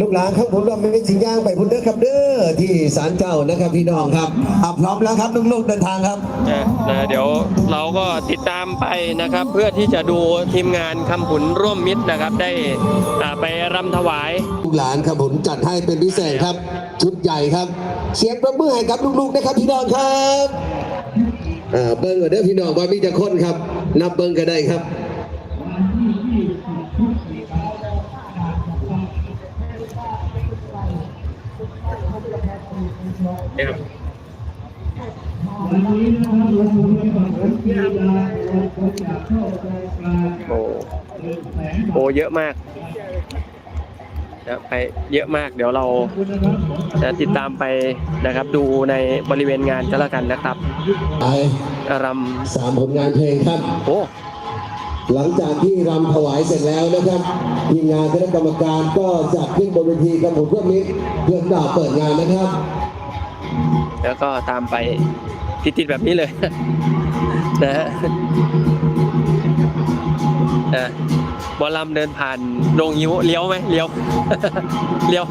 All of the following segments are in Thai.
ลูกหลานข้างผมเราไม่สิงย่างไปพุ่นเด้อครับเด้อที่ศาลเจ้านะครับพี่น้องครับอะพร้อมแล้วครับลูกๆเดินทางครับนะนะเดี๋ยวเราก็ติดตามไปนะครับ เพื่อที่จะดูทีมงานคำผุนร่วมมิตรนะครับ ได้อ่าไปรำถวายลูกหลานครับผมจัดให้เป็นพิเศษครับ ชุดใหญ่ครับ เสียงประมือให้กับลูกๆนะครับพี่น้องครับอ่าเบิ้งก่อนเด้อพี่น้องว่ามีจะคนครับ นับเบิ้งก็ได้ครับ นะครับโอ้โอ้เยอะมากนะไปเยอะมากเดี๋ยวเราจะติดตามไปนะครับดูในบริเวณงานก็แล้วกันนะครับไปรสามผลงานเพลงครับำโอ้ หลังจากที่รำถวายเสร็จแล้วนะครับทีมงานคณะกรรมการก็จะขึ้นบนเวทีกับผมเพื่อมิตรเพื่อกล่าวเปิดงานนะครับ แล้วก็ตามไปติดๆแบบนี้เลยนะฮะนะบอลลำเดินผ่านโรงยิ้วเลี้ยวไหมเลี้ยว เลี้ยว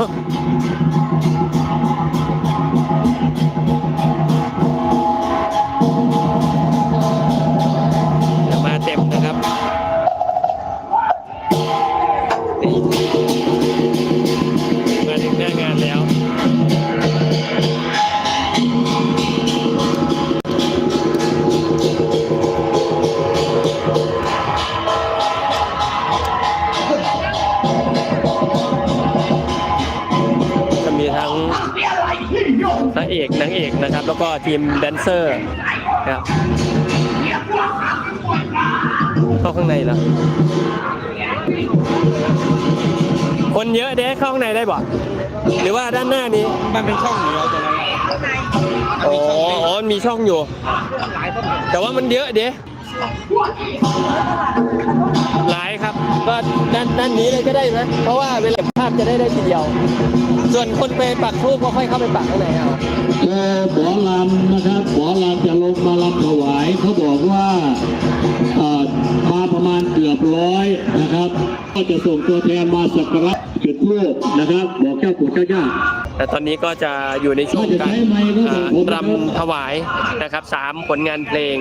นางเอกนะครับ แล้วก็ทีมแดนเซอร์นะครับเข้าข้างในเหรอคนเยอะเด้เข้าข้างในได้บ่หรือว่าด้านหน้านี้มันเป็นช่องอยู่แล้วตรงนั้นอ๋ออ๋อมันมีช่องอยู่ แต่ว่ามันเยอะเด้ หลายครับ ก็ด้านด้านนี้เลยก็ได้ไหมเพราะว่าเวลาภาพจะได้ได้ทีเดียว ส่วนคนไปปักทูบก็ค่อยเข้าไปปักข้างในเอาโยหมอลำนะครับหมอลำจะลงมาลำถวายเขาบอกว่าอ่อมาประมาณเกือบร้อยนะครับ ก็จะส่งตัวแทนมาสักการะ จุดรูปนะครับบอกเจ้าปู่เจ้าย่าแต่ตอนนี้ก็จะอยู่ในช่วงการก็จะใช้ไมค์ก็อ่าผมนะครับรำถวายนะครับสามผลงานเพลง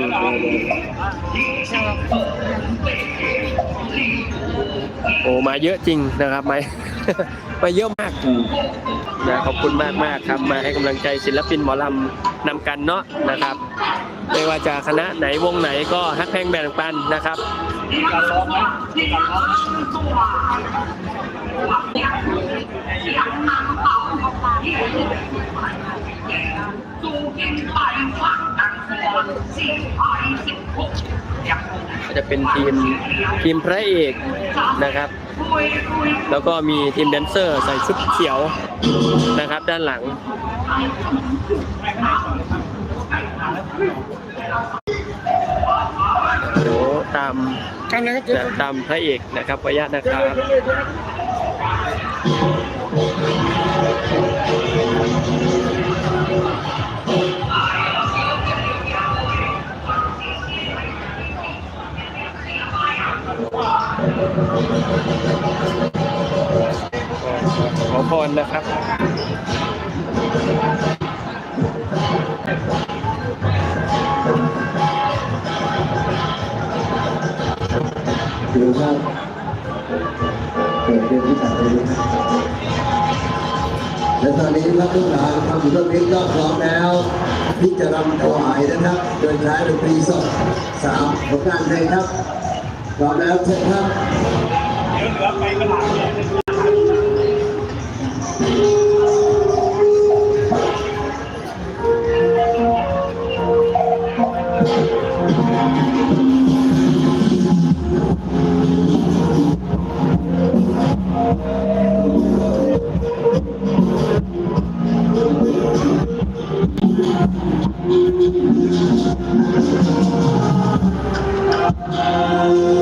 โอ้มาเยอะจริงนะครับมามาเยอะมากนะขอบคุณมากมากครับมาให้กำลังใจศิลปินหมอลำนำกันเนาะนะครับ ไม่ว่าจะคณะไหนวงไหนก็ฮักแพงแบ่งปันนะครับก็ จะเป็นทีมทีมพระเอกนะครับ แล้วก็มีทีมแดนเซอร์ใส่ชุดเขียวนะครับ ด้านหลัง เดี๋ยวตามตามพระเอกนะครับขออนุญาตนะครับ ขอพรนะครับดูครับเกิดเป็นที่ตัดเลยและตอนนี้ครับลูกหลานทำอยู่ตรงนี้ก็พร้อมแล้วที่จะรำถวายนะครับ โดยใช้ดนตรีสดสามผลงานเพลงครับ พร้อมแล้วเชิญครับโ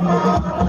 ที่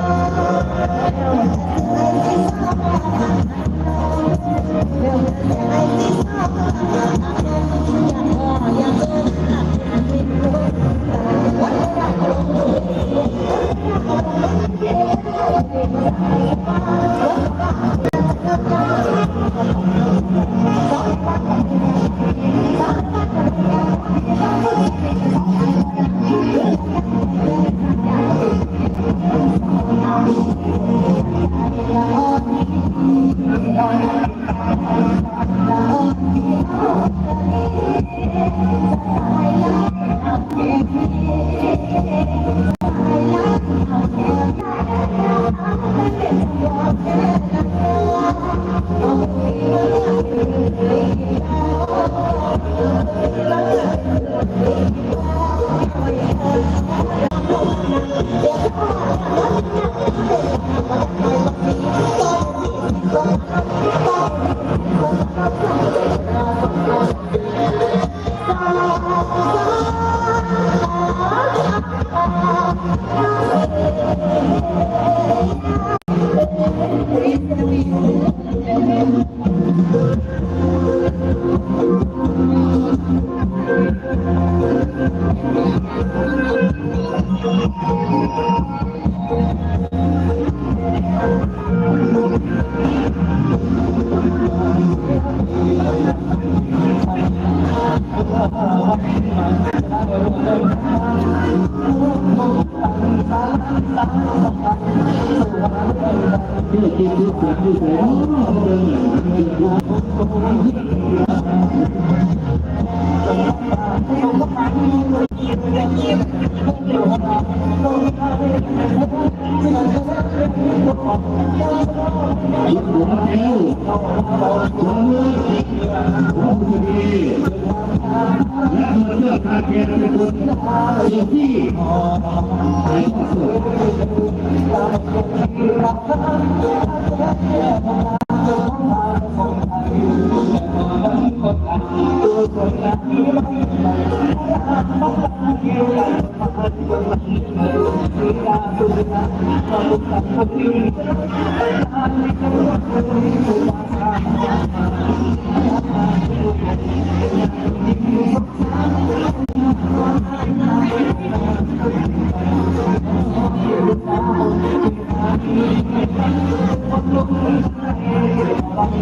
แ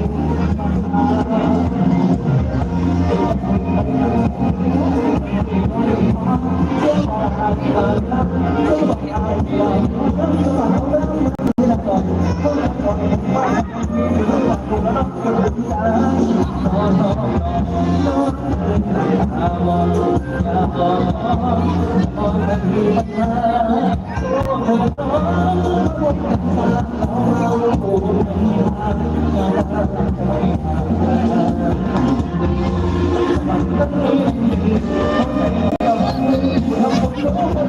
ล้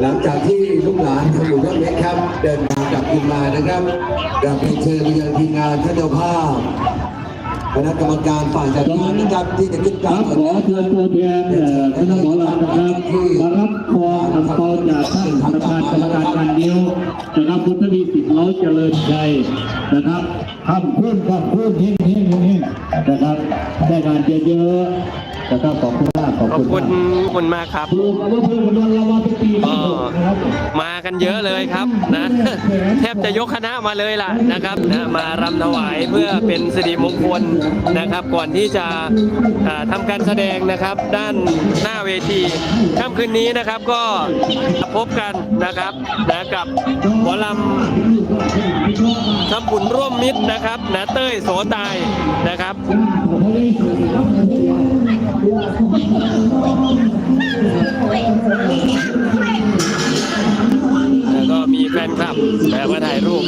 หลังจากที่ลูกหลานของหลวงพ่อเล็กครับ เดินทางกลับคืนมานะครับกลับไปเชิญไปยังทีมงานท่านเจ้าภาพคณะกรรมการฝ่ายจัดการนะครับที่จะขึ้นกคลารังบขอเชิญตัวแทนคณะหมอลำนะครับมารับคออังเปาจากท่านประธานกรรมการการนิ้วนะครับพุทธดีสิทธิ์เล้าเจริญชัยนะครับทำพื้นทำพื้นเฮ้งเฮ้งเฮ้งนะครับได้งานเยอะๆนะครับขอบคุณ ขอบขอบคุณคุณมากขอบคุณมากครับครูกับว่าเพื่อนกันเรามาเป็นปีก็นะครับมากันเยอะเลยครับนะแทบจะยกคณะมาเลยล่ะนะครับนะมารำถวายเพื่อเป็นสิริมงคลนะครับ ก่อนที่จะอ่าทำการแสดงนะครับ ด้านหน้าเวทีค่ำคืนนี้นะครับก็พบกันนะครับนะกับหมอลำทำบุญร่วมมิตรนะครับนะเต้ยโสตายนะครับ แล้วก็มีแฟนคลับแวะมาถ่ายรูป